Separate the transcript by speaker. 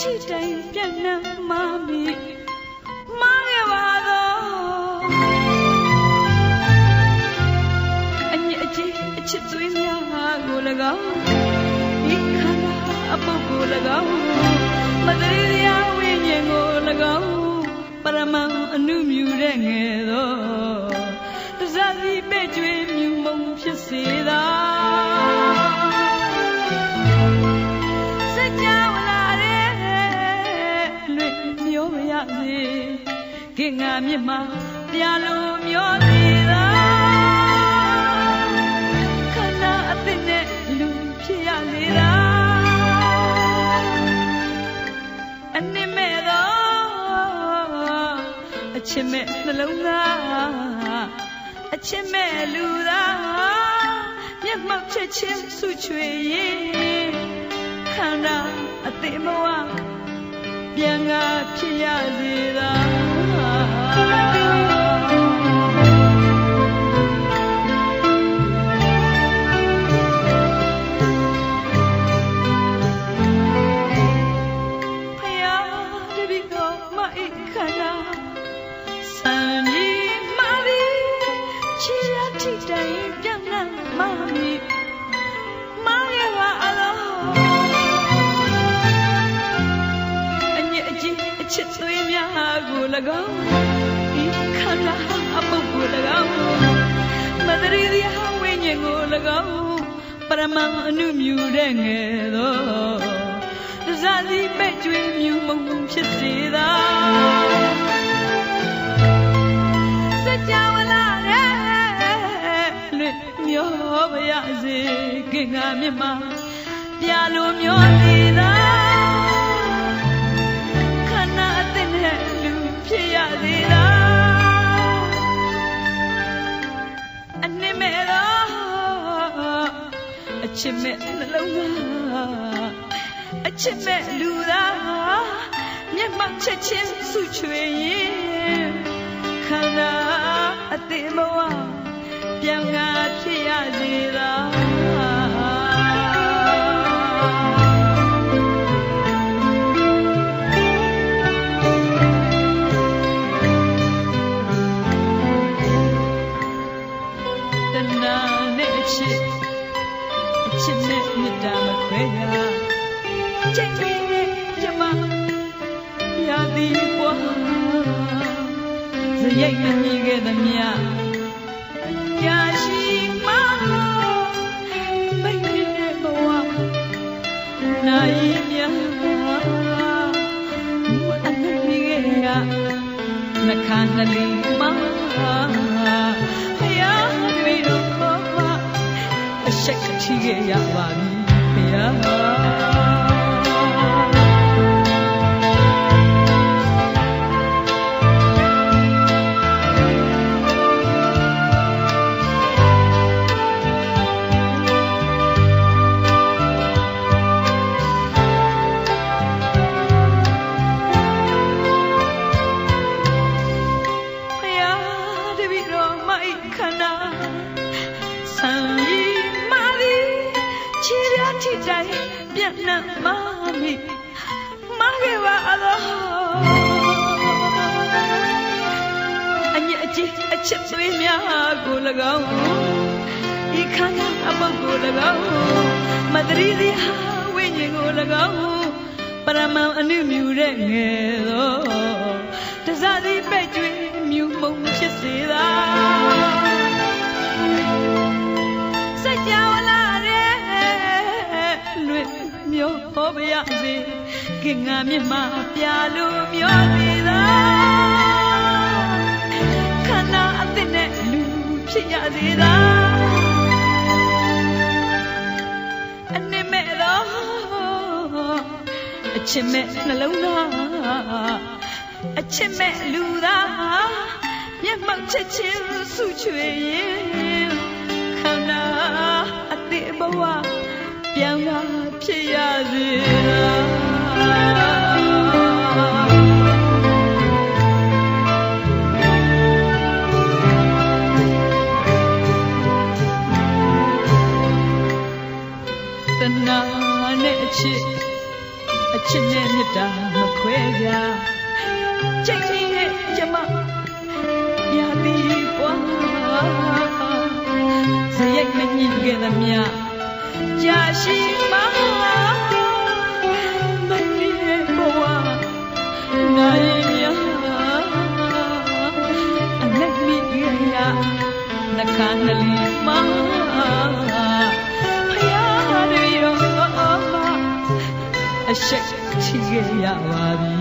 Speaker 1: ထိတိုင်ပြန့်နှံ့မမီမာခဲ့ပါတော့အညစ်အကြေးအချစ်သွေးများကို၎င်းဒီခန္ဓာအပုပ်ကို၎င်းမတရီတရားဝိညာဉ်ကို၎င်းပရမန်အနုမြူတဲ့ငယ်သောတစားစီပဲ့ကျွေးမြူမုံဖြစ်စေသာ ခင်ငါမြစ်မှာပြလို့မျောသေးသာခန္ဓာအသစ်နဲ့လူဖြစ်ရစေသာအနှစ်မဲ့သောအချစ်မဲ့နှလုံးသားအချစ်မဲ့လူသားမျက်မှောက်ချက်ချင်းဆုချွေရင်ခန္ဓာအသေးဘဝပြန်ငါဖြစ်ရစေသာဖယားတပည့်တော်မအိ ခန္ဓာစံကြီးမာရီချီရထိတိုင်ပြန့်နှံ့မမီမာရပါအလောအညစ်အကြေးအချစ်သွေးများကို၎င်း ဒီခန္ဓာအပုပ်ကို၎င်းမတရီဒီဟဝိညာဉ်ကို၎င်းပရမန်အနုမြူတဲ့ငယ်သောတစားစီပဲ့ကျွေးမြူမုံဖြစ်စေသာစัจ java လာတဲ့လွင့်မျောပါရစေကင်္ဂါမြတ်မှာပြလိုမျော မဲ့နှလုံးသားအချစ်မဲ့လူသားမျက်မှောက်ချက်ချင်းဆုချွေရင်ခန္ဓာအသေးဘဝပြန်ငါဖြစ်ရစေသာတဏှာနဲ့အချစ်အ ချစ်နဲ့မေတ္တာမခွဲရချိန်ပြီးနဲ့ပြမရာသီပွားစရိတ်မမြည်ခဲ့သမျှကြာရှိမမိတ်ရဲ့ဘဝနိုင်မြအနည်းမြည်ခဲ့ရနှခါနှလီမ အရှက်ကချီခဲ့ရပါပြီဖယား င်ပြန့်နှံ့မမီမခဲ့ပါတော့အညစ်အကြေးအချစ်သွေးများကို၎င်းဒီခန္ဓာအပုပ်ကို၎င်းမတရီစီဟာဝိညာဉ်ကို၎င်းပရမန်အနုမြူတဲ့ငယ်သောတစားသည်ပဲ့ကျွေးမြူမုံဖြစ်စေသာ င့်မျောပါရစေကင်္ဂါမြစ်မှာပြလို့မျောသေးသာခန္ဓာအသစ်နဲ့လူဖြစ်ရစေသာအနှစ်မဲ့တော့အချစ်မဲ့နှလုံးသားအချစ်မဲ့လူသားမျက်မှောက်ချက်ချင်းဆုချွေရင်ခန္ဓာအသေးဘဝပြောင်းလာ ဖြစ်ရစေလားတနာနဲ့အချစ်အချစ်နဲ့မေတ္တာမခွဲကြချိန်ကြီးရဲ့ကျမရာသီပွားဇရိတ်မညင်ခဲ့သမျှကြာ ရှိမှမနီးရဲ့ဘဝနိုင်ရအနက်မိရနှခါနှလီမှာဖယားတွေရောအရှိတ်ချီခဲ့ရပါပြီ